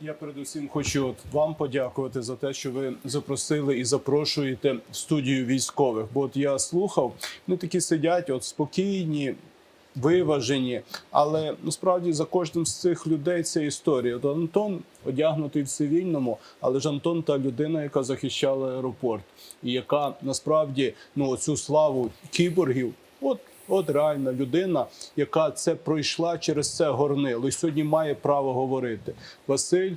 Я передусім хочу от вам подякувати за те, що ви запросили і запрошуєте в студію військових. Бо от я слухав, вони такі сидять, от спокійні, виважені. Але насправді за кожним з цих людей це історія. От Антон одягнутий в цивільному, але ж Антон та людина, яка захищала аеропорт, і яка насправді ну цю славу кіборгів, от. От реальна людина, яка це пройшла через це горнило, і сьогодні має право говорити. Василь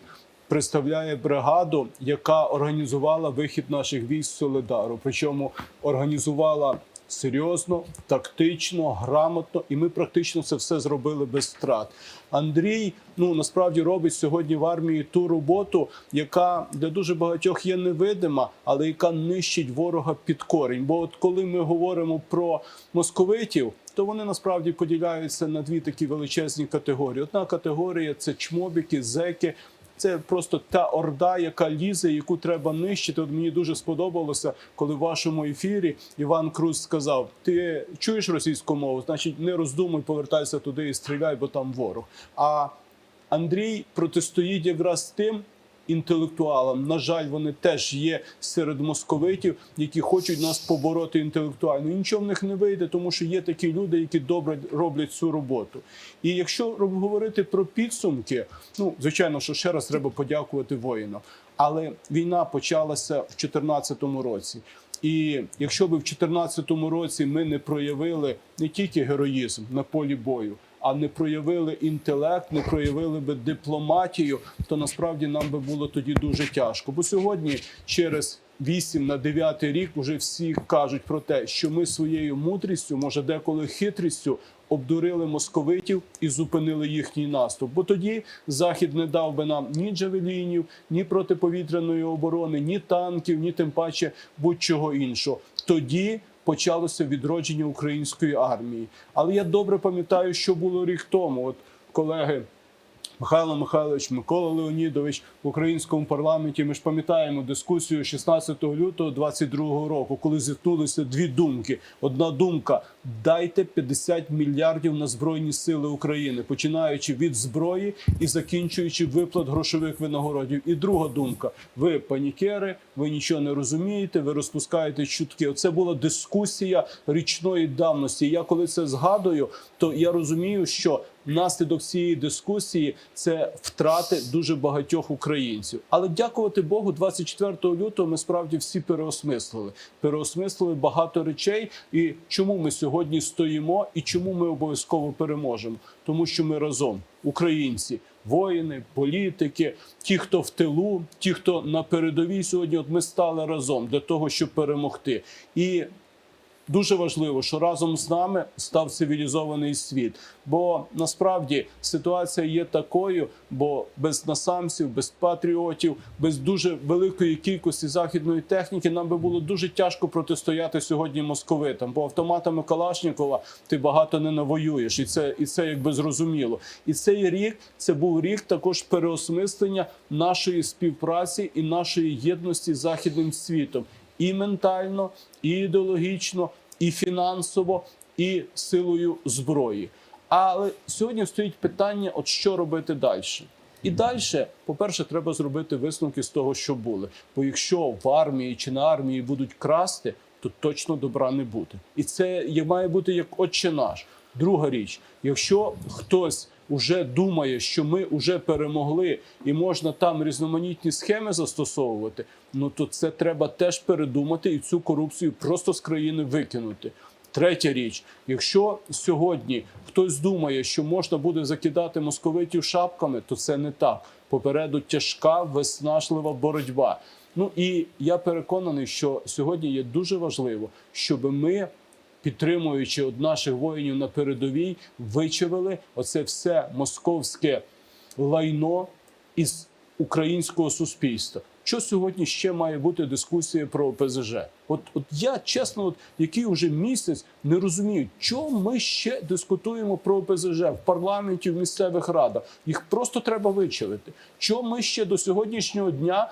представляє бригаду, яка організувала вихід наших військ Солидару. Причому організувала серйозно, тактично, грамотно, і ми практично це все зробили без втрат. Андрій ну насправді робить сьогодні в армії ту роботу, яка для дуже багатьох є невидима, але яка нищить ворога під корінь. Бо от коли ми говоримо про московитів. То вони насправді поділяються на дві такі величезні категорії. Одна категорія це чмобіки, зеки. Це просто та орда, яка лізе, яку треба нищити. От мені дуже сподобалося, коли в вашому ефірі Іван Круз сказав: Ти чуєш російську мову? Значить, не роздумуй, повертайся туди і стріляй, бо там ворог. А Андрій протистоїть якраз тим інтелектуалам. На жаль, вони теж є серед московитів, які хочуть нас побороти інтелектуально. Нічого в них не вийде, тому що є такі люди, які добре роблять цю роботу. І якщо говорити про підсумки, ну звичайно, що ще раз треба подякувати воїнам. Але війна почалася в 2014 році. І якщо би в 2014 році ми не проявили не тільки героїзм на полі бою, а не проявили інтелект, не проявили би дипломатію, то насправді нам би було тоді дуже тяжко. Бо сьогодні, через 8 на 9 рік, вже всі кажуть про те, що ми своєю мудрістю, може деколи хитрістю, обдурили московитів і зупинили їхній наступ. Бо тоді захід не дав би нам ні джавелінів, ні протиповітряної оборони, ні танків, ні тим паче будь-чого іншого. Тоді почалося відродження української армії. Але я добре пам'ятаю, що було рік тому. От колеги. Михайло Михайлович, Микола Леонідович в українському парламенті. Ми ж пам'ятаємо дискусію 16 лютого 22 року, коли зіткнулися дві думки. Одна думка: дайте 50 мільярдів на збройні сили України, починаючи від зброї і закінчуючи виплат грошових винагородів. І друга думка: ви панікери, ви нічого не розумієте, ви розпускаєте чутки. Оце була дискусія річної давності. Я коли це згадую, то я розумію, що наслідок цієї дискусії це втрати дуже багатьох українців. Але дякувати Богу, 24 лютого ми справді всі переосмислили. Переосмислили багато речей. І чому ми сьогодні стоїмо, і чому ми обов'язково переможемо? Тому що ми разом, українці. Воїни, політики, ті, хто в тилу, ті, хто на передовій сьогодні, от ми стали разом для того, щоб перемогти. І Дуже важливо, що разом з нами став цивілізований світ. Бо насправді ситуація є такою, бо без насамців, без патріотів, без дуже великої кількості західної техніки нам би було дуже тяжко протистояти сьогодні московитам. Бо автоматами Калашнікова ти багато не навоюєш, і це і це якби зрозуміло. І цей рік це був рік також переосмислення нашої співпраці і нашої єдності з західним світом і ментально, і ідеологічно, і фінансово, і силою зброї. Але сьогодні стоїть питання: от що робити далі? І далі, по-перше, треба зробити висновки з того, що були. Бо якщо в армії чи на армії будуть красти, то точно добра не буде. І це має бути як отче наш. Друга річ, якщо хтось уже думає, що ми вже перемогли і можна там різноманітні схеми застосовувати, ну то це треба теж передумати і цю корупцію просто з країни викинути. Третя річ: якщо сьогодні хтось думає, що можна буде закидати московитів шапками, то це не так. Попереду тяжка виснажлива боротьба. Ну і я переконаний, що сьогодні є дуже важливо, щоб ми підтримуючи от наших воїнів на передовій, вичавили оце все московське лайно із українського суспільства. Що сьогодні ще має бути дискусія про ОПЗЖ? От, от я чесно, от який уже місяць не розумію, чому ми ще дискутуємо про ОПЗЖ в парламенті, в місцевих радах. Їх просто треба вичавити. Чому ми ще до сьогоднішнього дня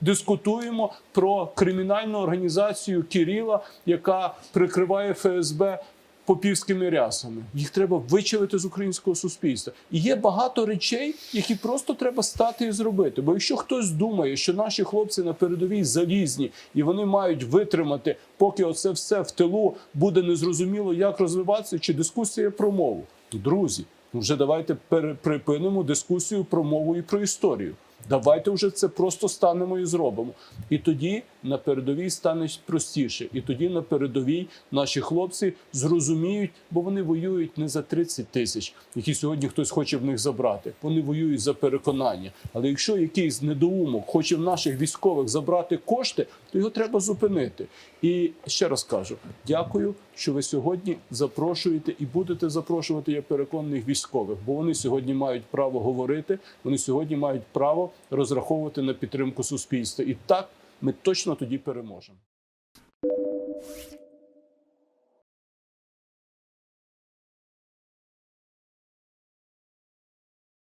дискутуємо про кримінальну організацію Кіріла, яка прикриває ФСБ. попівськими рясами. Їх треба вичавити з українського суспільства. І є багато речей, які просто треба стати і зробити. Бо якщо хтось думає, що наші хлопці на передовій залізні і вони мають витримати, поки оце все в тилу буде незрозуміло, як розвиватися, чи дискусія про мову. Друзі, ну вже давайте припинимо дискусію про мову і про історію. Давайте вже це просто станемо і зробимо. І тоді на передовій стане простіше. І тоді на передовій наші хлопці зрозуміють, бо вони воюють не за 30 тисяч, які сьогодні хтось хоче в них забрати. Вони воюють за переконання. Але якщо якийсь недоумок хоче в наших військових забрати кошти, то його треба зупинити. І ще раз кажу: дякую, що ви сьогодні запрошуєте і будете запрошувати, я переконаний, військових, бо вони сьогодні мають право говорити, вони сьогодні мають право розраховувати на підтримку суспільства. І так ми точно тоді переможемо.